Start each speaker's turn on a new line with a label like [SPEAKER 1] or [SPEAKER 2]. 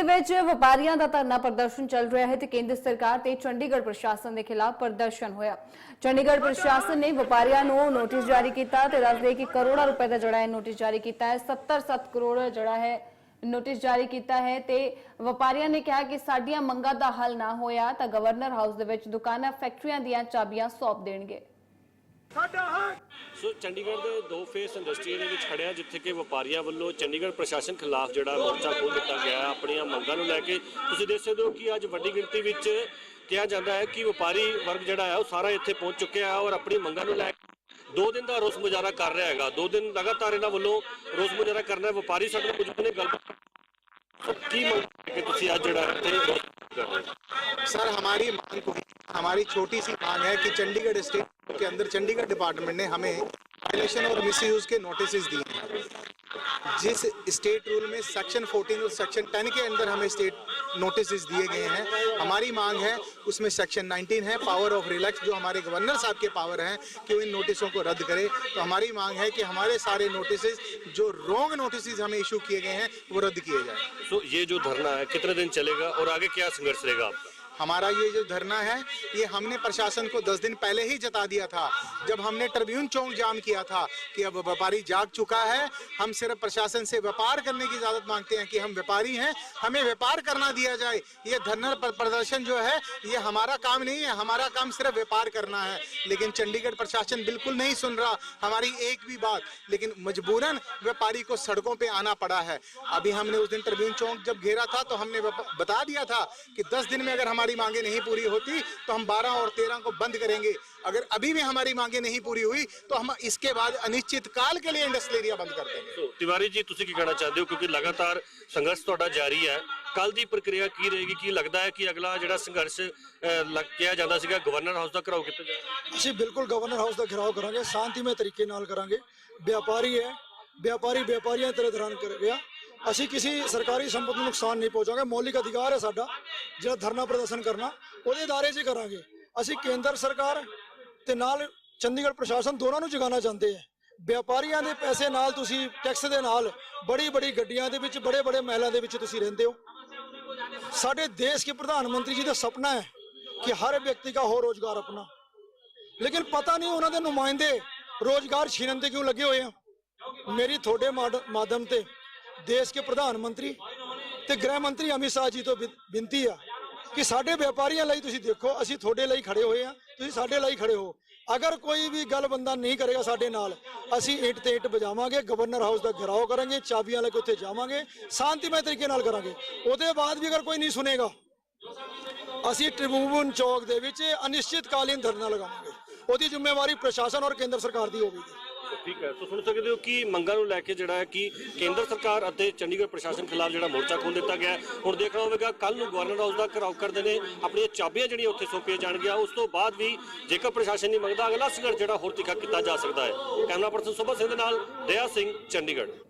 [SPEAKER 1] ਦੇ ਵਿੱਚ ਵਪਾਰੀਆਂ ਦਾ ਧਰਨਾ ਪ੍ਰਦਰਸ਼ਨ ਚੱਲ ਰਿਹਾ ਹੈ ਤੇ ਕੇਂਦਰ ਸਰਕਾਰ ਤੇ ਚੰਡੀਗੜ੍ਹ ਪ੍ਰਸ਼ਾਸਨ ਦੇ ਖਿਲਾਫ ਪ੍ਰਦਰਸ਼ਨ ਹੋਇਆ। ਚੰਡੀਗੜ੍ਹ ਪ੍ਰਸ਼ਾਸਨ ਨੇ ਵਪਾਰੀਆਂ ਨੂੰ ਨੋਟਿਸ ਜਾਰੀ ਕੀਤਾ ਤੇ ਦੱਸਦੇ ਕਿ ਕਰੋੜਾਂ ਰੁਪਏ ਦਾ ਜਿਹੜਾ ਹੈ ਨੋਟਿਸ ਜਾਰੀ ਕੀਤਾ ਹੈ 70 7 ਕਰੋੜ ਜਿਹੜਾ ਹੈ ਨੋਟਿਸ ਜਾਰੀ ਕੀਤਾ ਹੈ ਤੇ ਵਪਾਰੀਆਂ ਨੇ ਕਿਹਾ ਕਿ ਸਾਡੀਆਂ ਮੰਗਾਂ ਦਾ ਹੱਲ ਨਾ ਹੋਇਆ ਤਾਂ ਗਵਰਨਰ ਹਾਊਸ ਦੇ ਵਿੱਚ ਦੁਕਾਨਾਂ, ਫੈਕਟਰੀਆਂ ਦੀਆਂ ਚਾਬੀਆਂ ਸੌਂਪ ਦੇਣਗੇ।
[SPEAKER 2] ਸੋ ਚੰਡੀਗੜ੍ਹ ਦੇ ਦੋ ਫੇਸ ਇੰਡਸਟਰੀ ਦੇ ਵਿੱਚ ਖੜਿਆ ਜਿੱਥੇ ਕਿ ਵਪਾਰੀਆਂ ਵੱਲੋਂ ਚੰਡੀਗੜ੍ਹ ਪ੍ਰਸ਼ਾਸਨ ਖਿਲਾਫ ਜਿਹੜਾ ਮੋਰਚਾ ਖੋਲ ਦਿੱਤਾ ਗਿਆ ਹੈ ਆਪਣੀਆਂ ਮੰਗਾਂ ਨੂੰ ਲੈ ਕੇ ਤੁਸੀਂ ਦੇਖ ਸਕਦੇ ਹੋ ਕਿ ਅੱਜ ਵੱਡੀ ਗਿਣਤੀ ਵਿੱਚ ਕਿਹਾ ਜਾਂਦਾ ਹੈ ਕਿ ਵਪਾਰੀ ਵਰਗ ਜਿਹੜਾ ਹੈ ਉਹ ਸਾਰਾ ਇੱਥੇ ਪਹੁੰਚ ਚੁੱਕਿਆ ਹੈ ਔਰ ਆਪਣੀ ਮੰਗਾਂ ਨੂੰ ਲੈ ਕੇ ਦੋ ਦਿਨ ਦਾ ਰੋਸ ਮੁਜ਼ਾਹਰਾ ਕਰ ਰਿਹਾ ਹੈਗਾ ਦੋ ਦਿਨ ਲਗਾਤਾਰ ਇਹਨਾਂ ਵੱਲੋਂ ਰੋਸ ਮੁਜ਼ਾਹਰਾ ਕਰਨਾ ਹੈ ਵਪਾਰੀ ਸਾਡੇ ਨਾਲ ਮੌਜੂਦ ਨੇ ਗੱਲ ਸੋ ਕੀ ਮੰਗ ਹੈ ਕਿ ਤੁਸੀਂ ਅੱਜ ਜਿਹੜਾ ਇੱਥੇ ਰੋਸ ਕਰ ਰਹੇ ਹੋ
[SPEAKER 3] सर हमारी मांग को हमारी छोटी सी मांग है कि चंडीगढ़ स्टेट के अंदर चंडीगढ़ डिपार्टमेंट ने हमें वायलेशन और मिसयूज के नोटिस दिए हैं जिस स्टेट रूल में सेक्शन 14 और सेक्शन 10 के अंदर हमें स्टेट नोटिस दिए गए हैं हमारी मांग है उसमें सेक्शन 19 है पावर ऑफ़ रिलैक्स जो हमारे गवर्नर साहब के पावर हैं कि वो इन नोटिसों को रद्द करे। तो हमारी मांग है कि हमारे सारे नोटिस जो रॉन्ग नोटिस हमें इशू किए गए हैं वो रद्द किए जाएँ।
[SPEAKER 2] सो ये जो धरना है कितने दिन चलेगा और आगे क्या संघर्ष रहेगा आपका?
[SPEAKER 3] हमारा ये जो धरना है ये हमने प्रशासन को दस दिन पहले ही जता दिया था जब हमने ट्रिब्यून चौक जाम किया था कि अब व्यापारी जाग चुका है हम सिर्फ़ प्रशासन से व्यापार करने की इजाज़त मांगते हैं कि हम व्यापारी हैं, हमें व्यापार करना दिया जाए। ये धरना प्र- प्रदर्शन जो है, ये हमारा काम नहीं है, हमारा काम सिर्फ़ व्यापार करना है। लेकिन चंडीगढ़ प्रशासन बिल्कुल नहीं सुन रहा, हमारी एक भी बात, लेकिन मजबूरन व्यापारी को सड़कों पे आना पड़ा है। अभी हमने उस दिन ट्रिब्यून चौक जब घेरा था तो हमने बता दिया था कि 10 दिन में अगर हमारी मांगे नहीं पूरी होती तो हम 12 और 13 को बंद करेंगे। अगर अभी भी हमारी मांगे नहीं पूरी हुई तो हम इसके बाद अनिश्चित काल के लिए इंडस्ट्रियल एरिया बंद कर देंगे।
[SPEAKER 2] ਤਿਵਾਰੀ ਜੀ, ਤੁਸੀਂ ਕੀ ਕਹਿਣਾ ਚਾਹੁੰਦੇ ਹੋ? ਕਿਉਂਕਿ ਲਗਾਤਾਰ ਸੰਘਰਸ਼ ਤੁਹਾਡਾ ਜਾਰੀ ਹੈ। ਕੱਲ ਦੀ ਪ੍ਰਕਿਰਿਆ ਕੀ ਰਹੇਗੀ? ਕੀ ਲੱਗਦਾ ਹੈ ਕਿ ਅਗਲਾ ਜਿਹੜਾ ਸੰਘਰਸ਼ ਲੱਗ ਕਿਹਾ ਜਾਂਦਾ ਸੀਗਾ, ਗਵਰਨਰ ਹਾਊਸ ਦਾ ਘਰਾਓ ਕੀਤਾ ਜਾਏਗਾ
[SPEAKER 4] ਅਸੀਂ ਬਿਲਕੁਲ ਗਵਰਨਰ ਹਾਊਸ ਦਾ ਘਿਰਾਓ ਕਰਾਂਗੇ, ਸ਼ਾਂਤੀਮਈ ਤਰੀਕੇ ਨਾਲ ਕਰਾਂਗੇ। ਵਪਾਰੀ ਹੈ ਵਪਾਰੀ ਵਪਾਰੀਆਂ ਤਰ੍ਹਾਂ ਦੌਰਾਨ ਕਰ ਰਿਹਾ। ਅਸੀਂ ਕਿਸੇ ਸਰਕਾਰੀ ਸੰਪਤ ਨੂੰ ਨੁਕਸਾਨ ਨਹੀਂ ਪਹੁੰਚਾਂਗੇ ਮੌਲਿਕ ਅਧਿਕਾਰ ਹੈ ਸਾਡਾ, ਜਿਹੜਾ ਧਰਨਾ ਪ੍ਰਦਰਸ਼ਨ ਕਰਨਾ, ਉਹਦੇ ਦਾਇਰੇ 'ਚ ਕਰਾਂਗੇ। ਅਸੀਂ ਕੇਂਦਰ ਸਰਕਾਰ ਤੇ ਨਾਲ ਚੰਡੀਗੜ੍ਹ ਪ੍ਰਸ਼ਾਸਨ ਦੋਨਾਂ ਨੂੰ ਜਗਾਉਣਾ ਚਾਹੁੰਦੇ ਆ ਵਪਾਰੀਆਂ ਦੇ ਪੈਸੇ ਨਾਲ ਤੁਸੀਂ ਟੈਕਸ ਦੇ ਨਾਲ ਬੜੀ ਬੜੀ ਗੱਡੀਆਂ ਦੇ ਵਿੱਚ, ਬੜੇ ਬੜੇ ਮਹਿਲਾਂ ਦੇ ਵਿੱਚ ਤੁਸੀਂ ਰਹਿੰਦੇ ਹੋ। ਸਾਡੇ ਦੇਸ਼ ਕੇ ਪ੍ਰਧਾਨ ਮੰਤਰੀ ਜੀ ਦਾ ਸੁਪਨਾ ਹੈ ਕਿ ਹਰ ਵਿਅਕਤੀ ਦਾ ਹੋ ਰੋਜ਼ਗਾਰ ਆਪਣਾ। ਲੇਕਿਨ ਪਤਾ ਨਹੀਂ ਉਹਨਾਂ ਦੇ ਨੁਮਾਇੰਦੇ ਰੋਜ਼ਗਾਰ ਛੀਨਣ ਤੇ ਕਿਉਂ ਲੱਗੇ ਹੋਏ ਆ। ਮੇਰੀ ਤੁਹਾਡੇ ਮਾਡ- ਮਾਧਿਅਮ ਤੇ ਦੇਸ਼ ਕੇ ਪ੍ਰਧਾਨ ਮੰਤਰੀ ਤੇ ਗ੍ਰਹਿ ਮੰਤਰੀ ਅਮਿਤ ਸ਼ਾਹ ਜੀ ਤੋਂ ਬਿ- ਬੇਨਤੀ ਆ। ਕਿ ਸਾਡੇ ਵਪਾਰੀਆਂ ਲਈ ਤੁਸੀਂ ਦੇਖੋ, ਅਸੀਂ ਤੁਹਾਡੇ ਲਈ ਖੜੇ ਹੋਏ ਆ ਤੁਸੀਂ ਸਾਡੇ ਲਈ ਖੜੇ ਹੋ। ਅਗਰ ਕੋਈ ਵੀ ਗੱਲ ਬੰਦਾ ਨਹੀਂ ਕਰੇਗਾ ਸਾਡੇ ਨਾਲ, ਅਸੀਂ ਇੱਟ ਤੇ ਇੱਟ ਵਜਾਵਾਂਗੇ ਗਵਰਨਰ ਹਾਊਸ ਦਾ ਘਿਰਾਓ ਕਰਾਂਗੇ, ਚਾਬੀਆਂ ਲੈ ਕੇ ਉੱਥੇ ਜਾਵਾਂਗੇ, ਸ਼ਾਂਤੀਮਈ ਤਰੀਕੇ ਨਾਲ ਕਰਾਂਗੇ। ਉਹਦੇ ਬਾਅਦ ਵੀ ਅਗਰ ਕੋਈ ਨਹੀਂ ਸੁਨੇਗਾ, ਅਸੀਂ ਟ੍ਰਿਬਿਊਨ ਚੌਕ ਦੇ ਵਿੱਚ ਅਨਿਸ਼ਚਿਤਕਾਲੀਨ ਧਰਨਾ ਲਗਾਵਾਂਗੇ। ਉਹਦੀ ਜ਼ਿੰਮੇਵਾਰੀ ਪ੍ਰਸ਼ਾਸਨ ਔਰ ਕੇਂਦਰ ਸਰਕਾਰ ਦੀ ਹੋਵੇਗੀ।
[SPEAKER 2] ਠੀਕ ਹੈ। ਸੋ ਸੁਣ ਸਕਦੇ ਹੋ ਕਿ ਮੰਗਾਂ ਨੂੰ ਲੈ ਕੇ ਜਿਹੜਾ ਹੈ ਕਿ ਕੇਂਦਰ ਸਰਕਾਰ ਅਤੇ ਚੰਡੀਗੜ੍ਹ ਪ੍ਰਸ਼ਾਸਨ ਖਿਲਾਫ ਜਿਹੜਾ ਮੋਰਚਾ ਖੋਲ ਦਿੱਤਾ ਗਿਆ ਹੁਣ ਦੇਖਣਾ ਹੋਵੇਗਾ ਕੱਲ ਨੂੰ ਗਵਰਨਰ ਹਾਊਸ ਦਾ ਘਰਾਓ ਕਰਦੇ ਨੇ, ਆਪਣੀਆਂ ਚਾਬੀਆਂ ਜਿਹੜੀਆਂ ਉੱਥੇ ਸੌਂਪੀਆਂ ਜਾਣਗੀਆਂ। ਉਸ ਤੋਂ ਬਾਅਦ ਵੀ ਜੇਕਰ ਪ੍ਰਸ਼ਾਸਨ ਨਹੀਂ ਮੰਗਦਾ, ਅਗਲਾ ਸੰਘਰਸ਼ ਜਿਹੜਾ ਹੋਰ ਤਿੱਖਾ ਕੀਤਾ ਜਾ ਸਕਦਾ ਹੈ। ਕੈਮਰਾ ਪਰਸਨ ਸੁਭਾ ਸਿੰਘ ਦੇ ਨਾਲ, ਦਇਆ ਸਿੰਘ, ਚੰਡੀਗੜ੍ਹ।